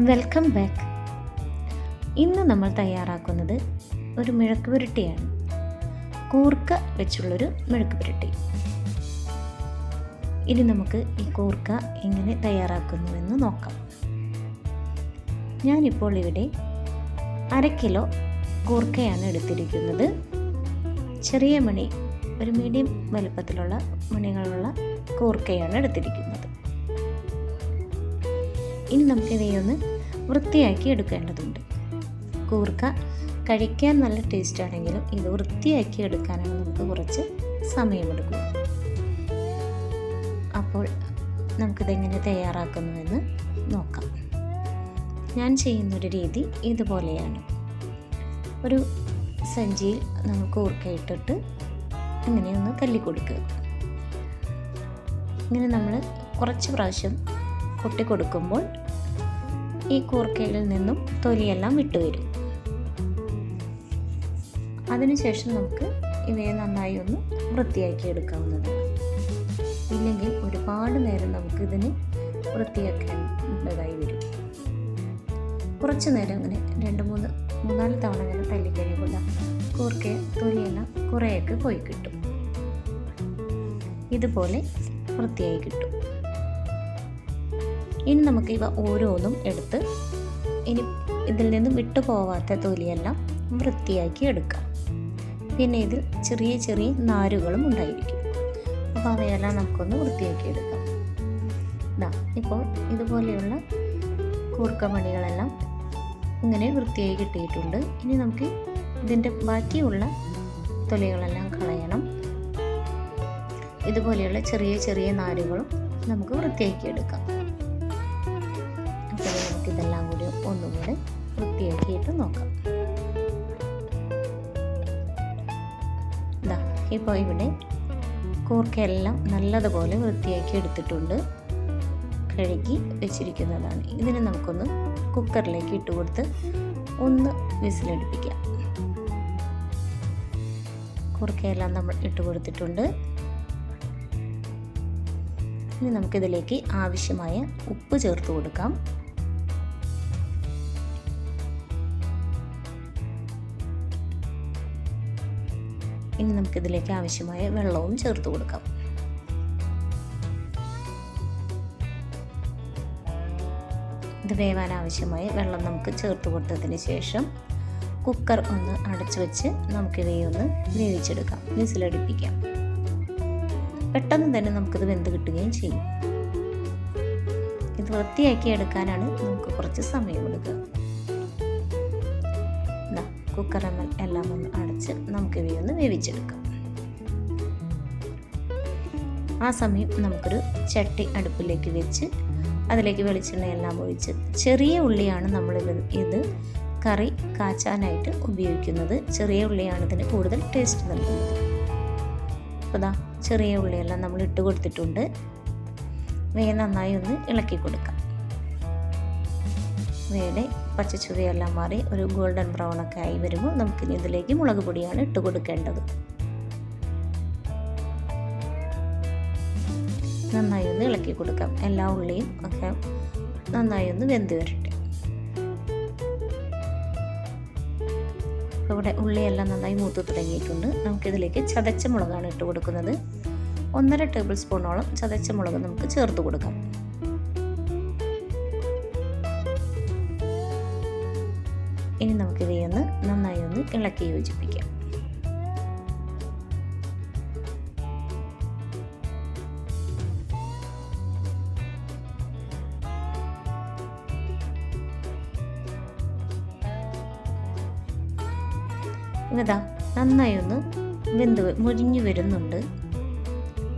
Welcome back. ഇന്ന് നമ്മൾ തയ്യാറാക്കുന്നത് ഒരു മിഴക്ക് പുരട്ടിയാണ്. കൂർക്ക വെച്ചുള്ളൊരു മിഴക്ക് പുരട്ടി. ഇനി നമുക്ക് ഈ കൂർക്ക എങ്ങനെ തയ്യാറാക്കുന്നുവെന്ന് നോക്കാം. ഞാനിപ്പോൾ ഇവിടെ അര കിലോ കൂർക്കയാണ് എടുത്തിരിക്കുന്നത്. ചെറിയ മണി ഒരു മീഡിയം വലുപ്പത്തിലുള്ള മണികളുള്ള കൂർക്കയാണ് എടുത്തിരിക്കുന്നത്. ഇനി നമുക്കിവയൊന്ന് വൃത്തിയാക്കി എടുക്കേണ്ടതുണ്ട്. കൂർക്ക കഴിക്കാൻ നല്ല ടേസ്റ്റ് ആണെങ്കിലും ഇത് വൃത്തിയാക്കി എടുക്കാനാണ് നമുക്ക് കുറച്ച് സമയമെടുക്കുക അപ്പോൾ നമുക്കിതെങ്ങനെ തയ്യാറാക്കുന്നുവെന്ന് നോക്കാം. ഞാൻ ചെയ്യുന്നൊരു രീതി ഇതുപോലെയാണ്. ഒരു സഞ്ചിയിൽ നമുക്ക് കൂർക്ക ഇട്ടിട്ട് ഇങ്ങനെ ഒന്ന് തല്ലിക്കൊടുക്കുക ഇങ്ങനെ നമ്മൾ കുറച്ച് പ്രാവശ്യം കൊട്ടി കൊടുക്കുമ്പോൾ ഈ കൂർക്കയിൽ നിന്നും തൊലിയെല്ലാം വിട്ടുവരും അതിനുശേഷം നമുക്ക് ഇവയെ നന്നായി ഒന്ന് വൃത്തിയാക്കി എടുക്കാവുന്നതാണ്. ഇല്ലെങ്കിൽ ഒരുപാട് നേരം നമുക്ക് ഇതിന് വൃത്തിയാക്കേണ്ടതായി വരും. കുറച്ച് നേരം അങ്ങനെ രണ്ട് മൂന്ന് മൂന്നാൽ തവണ അങ്ങനെ തല്ലിക്കഴിയുമ്പോൾ കൂർക്ക തൊലിയെല്ലാം കുറേയൊക്കെ പോയി കിട്ടും. ഇതുപോലെ വൃത്തിയായി കിട്ടും. ഇനി നമുക്ക് ഇവ ഓരോന്നും എടുത്ത് ഇനി ഇതിൽ നിന്നും വിട്ടു പോവാത്ത തൊലിയെല്ലാം വൃത്തിയാക്കി എടുക്കാം. പിന്നെ ഇതിൽ ചെറിയ ചെറിയ നാരുകളും ഉണ്ടായിരിക്കും. അപ്പോൾ അവയെല്ലാം നമുക്കൊന്ന് വൃത്തിയാക്കി എടുക്കാം. ഇതാ ഇപ്പോൾ ഇതുപോലെയുള്ള കൂർക്കമണികളെല്ലാം ഇങ്ങനെ വൃത്തിയായി കിട്ടിയിട്ടുണ്ട്. ഇനി നമുക്ക് ഇതിന്റെ ബാക്കിയുള്ള തൊലികളെല്ലാം കളയണം. ഇതുപോലെയുള്ള ചെറിയ ചെറിയ നാരുകളും നമുക്ക് വൃത്തിയാക്കി എടുക്കാം. ഒന്നും കൂടെ വൃത്തിയാക്കിയിട്ട് നോക്കാം. ഇപ്പോൾ ഇവിടെ കൂർക്കയെല്ലാം നല്ലതുപോലെ വൃത്തിയാക്കി എടുത്തിട്ടുണ്ട്. കഴുകി വെച്ചിരിക്കുന്നതാണ്. ഇതിനെ നമുക്കൊന്ന് കുക്കറിലേക്ക് ഇട്ട് കൊടുത്ത് ഒന്ന് വിസിലടുപ്പിക്കാം. കുറുക്കയെല്ലാം നമ്മൾ ഇട്ട് കൊടുത്തിട്ടുണ്ട്. ഇനി നമുക്കിതിലേക്ക് ആവശ്യമായ ഉപ്പ് ചേർത്ത് കൊടുക്കാം. ഇനി നമുക്കിതിലേക്ക് ആവശ്യമായ വെള്ളവും ചേർത്ത് കൊടുക്കാം. ഇത് വേവാൻ ആവശ്യമായ വെള്ളം നമുക്ക് ചേർത്ത് കൊടുത്തതിന് ശേഷം കുക്കർ ഒന്ന് അടച്ചു വെച്ച് നമുക്കിവയെ ഒന്ന് വേവിച്ചെടുക്കാം. വിസിലടിപ്പിക്കാം. പെട്ടെന്ന് തന്നെ നമുക്കിത് വെന്ത് കിട്ടുകയും ചെയ്യും. ഇത് വൃത്തിയാക്കി എടുക്കാനാണ് നമുക്ക് കുറച്ച് സമയമെടുക്കുക. കുക്കർ എല്ലാം ഒന്ന് അടച്ച് നമുക്ക് ഇവയൊന്ന് വേവിച്ചെടുക്കാം. ആ സമയം നമുക്കൊരു ചട്ടി അടുപ്പിലേക്ക് വെച്ച് അതിലേക്ക് വെളിച്ചെണ്ണ എല്ലാം ഒഴിച്ച് ചെറിയ ഉള്ളിയാണ് നമ്മൾ ഇത് കറി കാച്ചാനായിട്ട് ഉപയോഗിക്കുന്നത്. ചെറിയ ഉള്ളിയാണ് ഇതിന് കൂടുതൽ ടേസ്റ്റ് നൽകുന്നത്. അപ്പോൾ ചെറിയ ഉള്ളിയെല്ലാം നമ്മൾ ഇട്ട് കൊടുത്തിട്ടുണ്ട്. വേ നന്നായി ഒന്ന് ഇളക്കി കൊടുക്കാം. വേടെ പച്ചച്ചുവയെല്ലാം മാറി ഒരു ഗോൾഡൻ ബ്രൗൺ ഒക്കെ ആയി വരുമ്പോൾ നമുക്കിനി ഇതിലേക്ക് മുളക് പൊടിയാണ് ഇട്ട് കൊടുക്കേണ്ടത്. നന്നായി ഒന്ന് ഇളക്കി കൊടുക്കാം. എല്ലാ ഉള്ളിയും ഒക്കെ നന്നായി ഒന്ന് വെന്ത് വരട്ടെ. ഇവിടെ ഉള്ളിയെല്ലാം നന്നായി മൂത്ത് തുടങ്ങിയിട്ടുണ്ട്. നമുക്കിതിലേക്ക് ചതച്ച മുളകാണ് ഇട്ട് കൊടുക്കുന്നത്. ഒന്നര ടേബിൾ സ്പൂണോളം ചതച്ച മുളക് നമുക്ക് ചേർത്ത് കൊടുക്കാം. ഇനി നമുക്കിവയൊന്ന് നന്നായി ഒന്ന് ഇളക്കി യോജിപ്പിക്കാം. ഇതാ നന്നായി ഒന്ന് വെന്ത് മുരിഞ്ഞു വരുന്നുണ്ട്.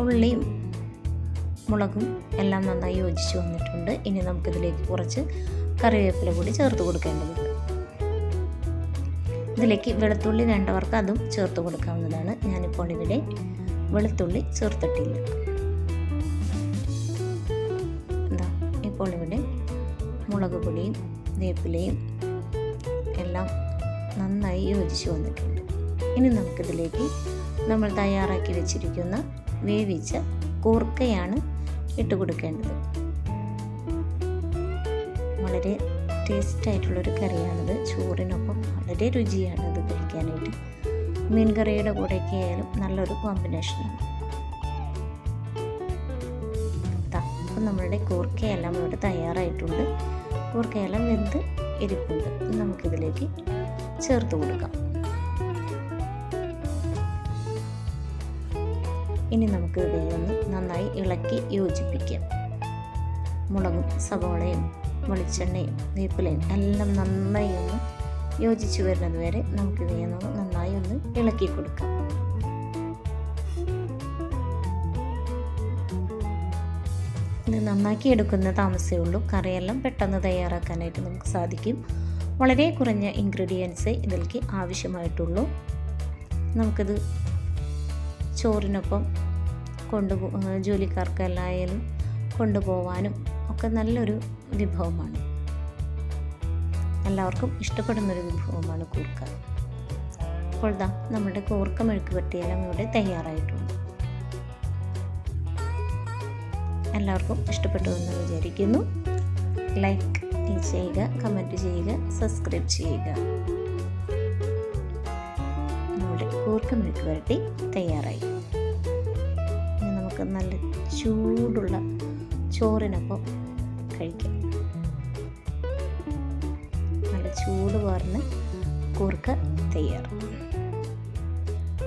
ഉള്ളിയും മുളകും എല്ലാം നന്നായി യോജിച്ച് വന്നിട്ടുണ്ട്. ഇനി നമുക്കിതിലേക്ക് കുറച്ച് കറിവേപ്പില കൂടി ചേർത്ത് കൊടുക്കേണ്ടതുണ്ട്. ഇതിലേക്ക് വെളുത്തുള്ളി വേണ്ടവർക്ക് അതും ചേർത്ത് കൊടുക്കാവുന്നതാണ്. ഞാനിപ്പോൾ ഇവിടെ വെളുത്തുള്ളി ചേർത്തിട്ടില്ല. എന്താ ഇപ്പോൾ ഇവിടെ മുളക് പൊടിയും വേപ്പിലയും എല്ലാം നന്നായി യോജിച്ച് വന്നിട്ടുണ്ട്. ഇനി നമുക്കിതിലേക്ക് നമ്മൾ തയ്യാറാക്കി വെച്ചിരിക്കുന്ന വേവിച്ച കൂർക്കയാണ് ഇട്ട് കൊടുക്കേണ്ടത്. വളരെ ടേസ്റ്റ് ആയിട്ടുള്ളൊരു കറിയാണിത്. ചോറിനൊപ്പം വളരെ രുചിയാണ് ഇത് കഴിക്കാനായിട്ട്. മീൻ കറിയുടെ കൂടെയൊക്കെ ആയാലും നല്ലൊരു കോമ്പിനേഷനാണ് അപ്പം നമ്മളുടെ കൂർക്കയെല്ലാം ഇവിടെ തയ്യാറായിട്ടുണ്ട്. കൂർക്കയെല്ലാം വെന്ത് ഇരിപ്പുണ്ട്. നമുക്കിതിലേക്ക് ചേർത്ത് കൊടുക്കാം. ഇനി നമുക്ക് ഇതൊന്ന് നന്നായി ഇളക്കി യോജിപ്പിക്കാം. മുളകും സവോളയും വെളിച്ചെണ്ണയും വേപ്പിലയും എല്ലാം നന്നായി ഒന്ന് യോജിച്ച് വരുന്നത് വരെ നമുക്കിത് നന്നായി ഒന്ന് ഇളക്കി കൊടുക്കാം. ഇത് നന്നാക്കി എടുക്കുന്ന താമസമേ ഉള്ളൂ. കറിയെല്ലാം പെട്ടെന്ന് തയ്യാറാക്കാനായിട്ട് നമുക്ക് സാധിക്കും. വളരെ കുറഞ്ഞ ഇൻഗ്രീഡിയൻസ് ഇതിലേക്ക് ആവശ്യമായിട്ടുള്ളൂ. നമുക്കിത് ചോറിനൊപ്പം കൊണ്ടുപോ ജോലിക്കാർക്കെല്ലായാലും കൊണ്ടുപോകാനും ഒക്കെ നല്ലൊരു വിഭവമാണ്. എല്ലാവർക്കും ഇഷ്ടപ്പെടുന്നൊരു വിഭവമാണ് കൂർക്ക. അപ്പോൾ ദാ നമ്മുടെ കൂർക്ക മെഴുക്ക് പറ്റിയെല്ലാം ഇവിടെ തയ്യാറായിട്ടുണ്ട്. എല്ലാവർക്കും ഇഷ്ടപ്പെട്ടു എന്ന് വിചാരിക്കുന്നു. ലൈക്ക് ചെയ്യുക കമന്റ് ചെയ്യുക സബ്സ്ക്രൈബ് ചെയ്യുക. നമ്മുടെ കൂർക്ക മെഴുക്ക് വരട്ടി തയ്യാറായി. നമുക്ക് നല്ല ചൂടുള്ള ചോറിനൊപ്പം കഴിക്കാം. നല്ല ചൂട് പാർന്ന് കൂർക്ക തയ്യാർ.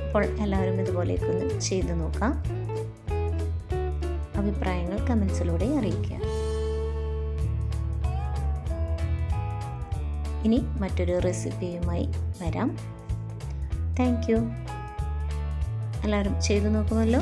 അപ്പോൾ എല്ലാവരും ഇതുപോലെയൊക്കെ ഒന്ന് ചെയ്തു നോക്കാം. അഭിപ്രായങ്ങൾ കമൻസിലൂടെ അറിയിക്കുക. ഇനി മറ്റൊരു റെസിപ്പിയുമായി വരാം. Thank you. എല്ലാവരും ചെയ്തു നോക്കുമല്ലോ.